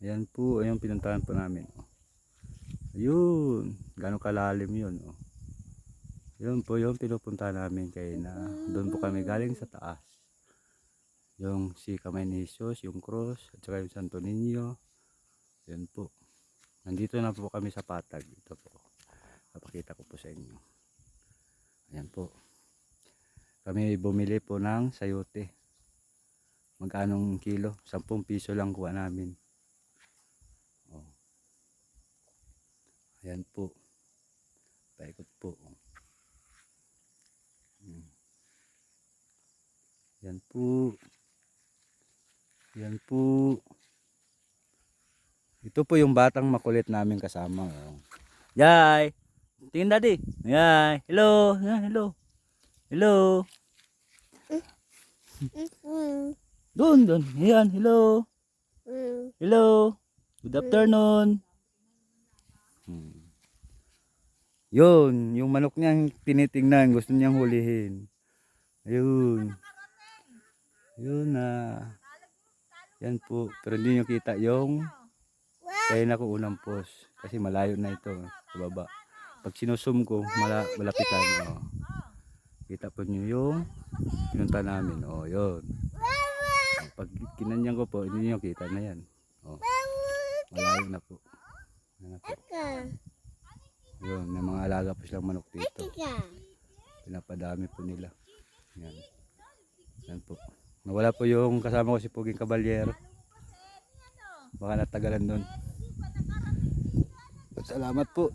Ayan po, ayun pinuntahan po namin. Ayun, gano'ng kalalim yun. Oh. Yun po yung pinupunta namin kay na doon po kami galing sa taas. Yung si Kamay ni Jesus, yung cross, at saka yung Santo Niño. Yun po. Nandito na po kami sa patag. Ito po. Papakita ko po sa inyo. Ayan po. Kami bumili po ng sayote. Magkanong kilo? 10 piso lang kuha namin. Ayan po. Paikot po. Hmm. Yan po. Yan po. Ito po yung batang makulit namin kasama. Oh. Yay! Tingin daddy. Yay! Hello! Hello! Hello! Doon, doon. Yan, hello! Hello! Good afternoon! Hmm. Yun, yung manok niyang tinitingnan, gusto niyang hulihin. Ayun. Yun na. yan po. Pero hindi niyo kita yung kaya na ko unang post. Kasi malayo na ito sa baba. Pag sinusum ko, mala, malapitan. Oh. Kita po niyo yung pinunta namin. Oh, yun. Pag kinanyang ko po, hindi niyo kita na yan. Oh. Malayo na po. Yan na po. Yun, may mga alaga po silang manok dito. Pinapadami po nila. Yan. Yan po. Nawala po yung kasama ko si Puging Caballero. Baka natagalan doon. Salamat po.